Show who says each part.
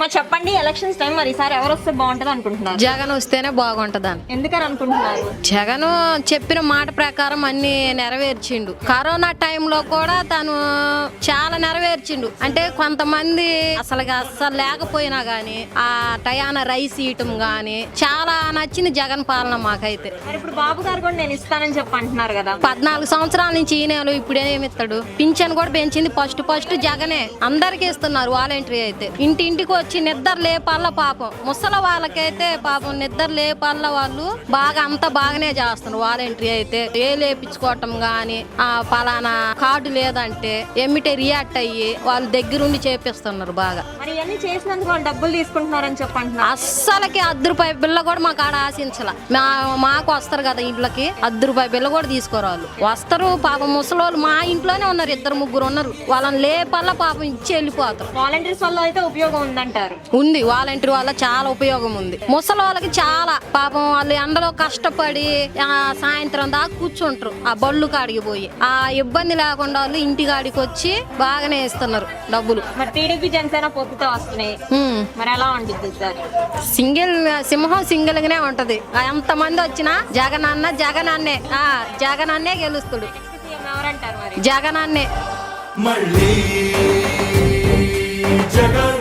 Speaker 1: మరి చెప్పండి elections time మరి ఈసారి ఎవరు వస్తే బాగుంటది అనుకుంటున్నారు?
Speaker 2: జగన్ వస్తేనే బాగుంటదని.
Speaker 1: ఎందుకని అనుకుంటున్నారు?
Speaker 2: జగన్ చెప్పిన మాట ప్రకారం అన్ని నెరవేర్చిండు. కరోనా టైంలో కూడా తను చాలా నెరవేర్చిండు. అంటే కొంతమంది అసలు అస్సలు లేకపోయినా గానీ ఆ టయాన రైస్ ఇయటం గానీ చాలా నచ్చింది జగన్ పాలన మాకైతే.
Speaker 1: మరి ఇప్పుడు బాబు గారు కూడా నేను ఇస్తానని చెప్పి అంటున్నారు కదా.
Speaker 2: పద్నాలుగు సంవత్సరాల నుంచి ఈయనలు ఇప్పుడు ఏమిస్తాడు పింఛన్ కూడా పెంచింది ఫస్ట్ ఫస్ట్ జగనే. అందరికి ఇస్తున్నారు వాలంటరీ అయితే. ఇంటింటికి వచ్చి నిద్ర లేపాల పాపం. ముసల వాళ్ళకైతే పాపం నిద్ర లేపాల వాళ్ళు బాగా అంతా బాగానే చేస్తున్నారు. వాలంటరీ అయితే ఏ లేపించుకోవటం గాని ఆ పలానా కార్డు లేదంటే ఎమ్మిటే రియాక్ట్ అయ్యి వాళ్ళ దగ్గరుండి చేపిస్తున్నారు బాగా.
Speaker 1: మరి ఇవన్నీ చేసినందుకు వాళ్ళు డబ్బులు తీసుకుంటున్నారని చెప్పి అంటున్నారు
Speaker 2: అస్సలకి అర్ధ రూపాయి బిల్ల కూడా మాకు ఆడ ఆశించాల. మా మాకు వస్తారు కదా ఇంట్లోకి అర్ధ రూపాయి బిల్ల కూడా తీసుకురావాలి వస్తారు పాపం ముసలోళ్ళు మా ఇంట్లోనే ఉన్నారు ఇద్దరు ముగ్గురు ఉన్నారు. వాళ్ళని లేపల్లా పాపం ఇచ్చి వెళ్ళిపోతారు.
Speaker 1: వాలంటీర్స్ వల్ల అయితే ఉపయోగం ఉందంటారు
Speaker 2: ఉంది వాలంటీర్ వల్ల చాలా ఉపయోగం ఉంది. ముసలి వాళ్ళకి చాలా పాపం వాళ్ళు ఎండలో కష్టపడి ఆ, సాయంత్రం దాకా కూర్చుంటారు. ఆ బళ్ళు కాడికి పోయి. ఆ ఇబ్బంది లేకుండా వాళ్ళు ఇంటి కాడికి వచ్చి బాగానే ఇస్తున్నారు డబ్బులు.
Speaker 1: మరి టీడీపీ జనసేన పొత్తుతో వస్తున్నాయి.
Speaker 2: ఉమ్.
Speaker 1: మరి ఎలా ఉంటుంది సార్?
Speaker 2: సింగిల్ సింహం సింగిల్ గానే ఉంటది. ఎంత మంది వచ్చినా జగన్ అన్న జగన్ అన్నే ఆ జగన్ అన్నే గెలుస్తాడు జగన్ అన్నే
Speaker 3: మళ్ళీ జగన్